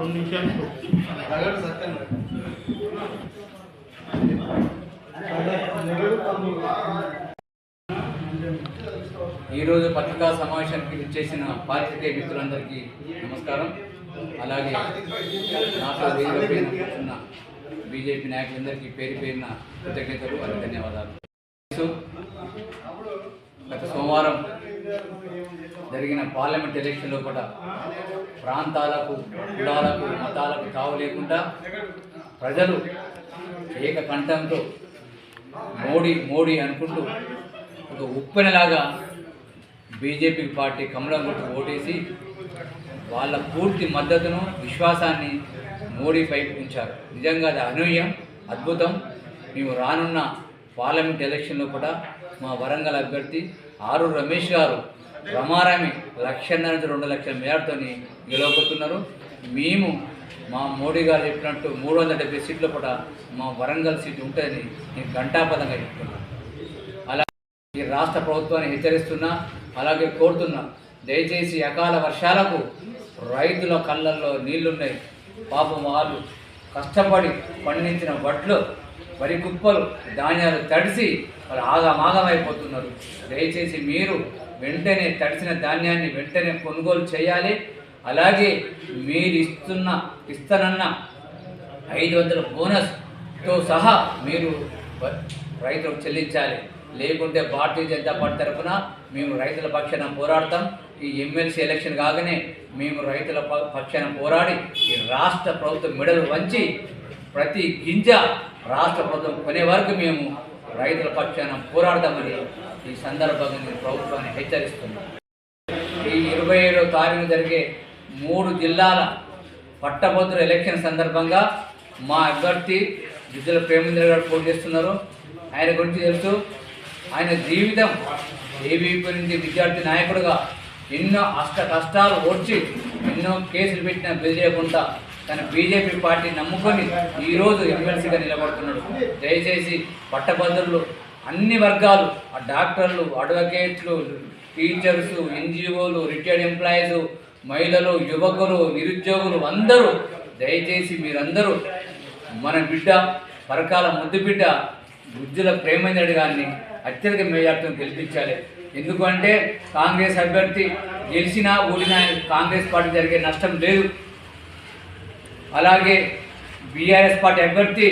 రెండు నిమిషాలు ఈరోజు పత్రికా సమావేశానికి విచ్చేసిన పాత్రికేయ మిత్రులందరికీ నమస్కారం. అలాగే నాతో వేదిక కూర్చున్న బీజేపీ నాయకులందరికీ పేరు పేరిన కృతజ్ఞతలు మరియు ధన్యవాదాలు గత సోమవారం జరిగిన పార్లమెంట్ ఎలక్షన్లో కూడా ప్రాంతాలకు కులాలకు మతాలకు తావు లేకుండా ప్రజలు ఏకకంఠంతో మోడీ మోడీ అనుకుంటూ ఒక ఉప్పెనలాగా బీజేపీ పార్టీ కమలం గుర్తు ఓటేసి వాళ్ళ పూర్తి మద్దతును విశ్వాసాన్ని మోడీ మోడీపై ఉంచారు. నిజంగా అది అనూహ్యం అద్భుతం. మేము రానున్న పార్లమెంట్ ఎలక్షన్లో కూడా మా వరంగల్ అభ్యర్థి ఆరు రమేష్ గారు రమారామి లక్షన్నర నుంచి రెండు లక్షల మేరతో గెలవబోతున్నారు. మేము మా మోడీ గారు చెప్పినట్టు మూడు వందల డెబ్బై సీట్ల కూడా మా వరంగల్ సీటు ఉంటుందని నేను ఘంటాపదంగా చెప్తున్నాను అలా ఈ రాష్ట్ర ప్రభుత్వాన్ని హెచ్చరిస్తున్నా అలాగే కోరుతున్నా దయచేసి అకాల వర్షాలకు రైతుల కళ్ళల్లో నీళ్ళున్నాయి. పాపం వాళ్ళు కష్టపడి పండించిన వడ్లు వరి కుప్పలు ధాన్యాలు తడిసి వాళ్ళు ఆగమాగమైపోతున్నారు. దయచేసి మీరు వెంటనే తడిసిన ధాన్యాన్ని వెంటనే కొనుగోలు చేయాలి. అలాగే మీరు ఇస్తున్న ఇస్తానన్న ఐదు వందల బోనస్తో సహా మీరు రైతులకు చెల్లించాలి. లేకుంటే భారతీయ జనతా పార్టీ తరఫున మేము రైతుల పక్షాన పోరాడతాం. ఈ ఎమ్మెల్సీ ఎలక్షన్ కాగానే మేము రైతుల పక్షాన పోరాడి ఈ రాష్ట్ర ప్రభుత్వం మెడలు వంచి ప్రతి గింజ రాష్ట్ర ప్రభుత్వం కొనే వరకు మేము రైతుల పక్షాన పోరాడదామని ఈ సందర్భంగా నేను ప్రభుత్వాన్ని హెచ్చరిస్తున్నాను. ఈ ఇరవై ఏడవ తారీఖు జరిగే మూడు జిల్లాల పట్టభద్రుల ఎలక్షన్ సందర్భంగా మా అభ్యర్థి విద్యుల ప్రేమేంద్ర గారు పోటీ చేస్తున్నారు. ఆయన గురించి తెలుసు. ఆయన జీవితం ఏబీపీ నుంచి విద్యార్థి నాయకుడుగా ఎన్నో అష్ట కష్టాలు ఓడ్చి ఎన్నో కేసులు పెట్టిన బెదిరేయకుండా తన బీజేపీ పార్టీ నమ్ముకొని ఈరోజు ఎమ్మెల్సీగా నిలబడుతున్నాడు. దయచేసి పట్టభద్రులు అన్ని వర్గాలు ఆ డాక్టర్లు అడ్వకేట్లు టీచర్స్ ఎన్జిఓలు రిటైర్డ్ ఎంప్లాయీస్ మహిళలు యువకులు నిరుద్యోగులు అందరూ దయచేసి మీరందరూ మన బిడ్డ పరకాల ముద్దు బిడ్డ బుద్ధుల ప్రేమేంద్రుడి గారిని అత్యధిక మేజార్టీని గెలిపించాలి. ఎందుకంటే కాంగ్రెస్ అభ్యర్థి గెలిచినా ఓడినా కాంగ్రెస్ పార్టీ జరిగే నష్టం లేదు. అలాగే బీఆర్ఎస్ పార్టీ అభ్యర్థి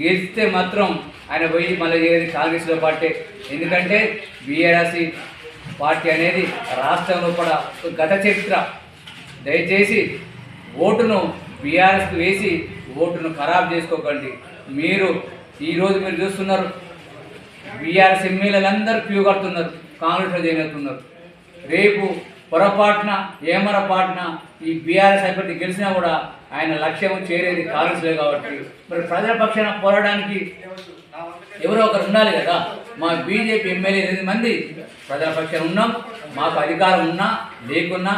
గెలిస్తే మాత్రం ఆయన పోయి మళ్ళీ చేరేది కాంగ్రెస్లో పార్టీ. ఎందుకంటే బీఆర్ఎస్ పార్టీ అనేది రాష్ట్రంలో కూడా ఒక గత చరిత్ర. దయచేసి ఓటును బీఆర్ఎస్కి వేసి ఓటును ఖరాబ్ చేసుకోకండి. మీరు ఈరోజు మీరు చూస్తున్నారు బీఆర్ఎస్ ఎమ్మెల్యేలందరూ క్యూ కడుతున్నారు కాంగ్రెస్లో జాయిన్ అవుతున్నారు. రేపు పొరపాటున ఏమరపాటున ఈ బీఆర్ఎస్ అభ్యర్థి గెలిచినా కూడా ఆయన లక్ష్యం చేరేది కాంగ్రెస్లే కాబట్టి మరి ప్రజల పక్షాన పోరాడానికి ఎవరో ఒకరు ఉండాలి కదా. మా బీజేపీ ఎమ్మెల్యే ఎనిమిది మంది ప్రజల పక్షాన ఉన్నాం. మాకు అధికారం ఉన్నా లేకున్నా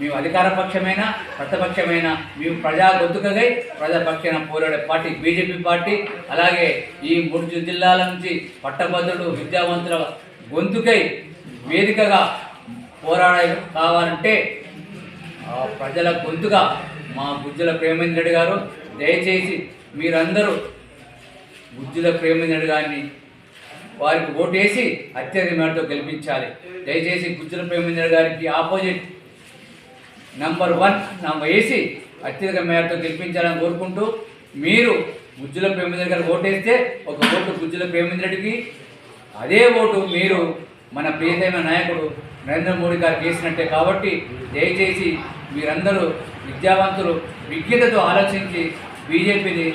మేము అధికార పక్షమైన ప్రతిపక్షమైన మేము ప్రజా గొంతుకగై ప్రజా పక్షాన పోరాడే పార్టీ బీజేపీ పార్టీ. అలాగే ఈ మూడు జిల్లాల నుంచి పట్టభద్రులు విద్యావంతుల గొంతుకై వేదికగా పోరాడ కావాలంటే ప్రజల గొంతుగా మా గుజ్జుల ప్రేమేంద్ర రెడ్డి గారు దయచేసి మీరందరూ గుజ్జుల ప్రేమేంద్ర రెడ్డి గారిని వారికి ఓటేసి అత్యధిక మేరతో గెలిపించాలి. దయచేసి గుజ్జుల ప్రేమేంద్ర గారికి ఆపోజిట్ నంబర్ వన్ నంబర్ వేసి అత్యధిక మేరతో గెలిపించాలని కోరుకుంటూ మీరు గుజ్జుల ప్రేమేంద్ర గారికి ఓటేస్తే ఒక ఓటు గుజ్జుల ప్రేమేంద్ర అదే ఓటు మీరు మన ప్రియతమైన నాయకుడు నరేంద్ర మోడీ గారు చేసినట్టే కాబట్టి దయచేసి మీరందరూ విద్యావంతులు విజ్ఞతతో ఆలోచించి బీజేపీని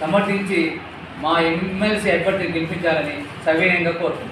సమర్థించి మా ఎమ్మెల్సీ అభ్యర్థిని గెలిపించాలని సవినయంగా కోరుతున్నాను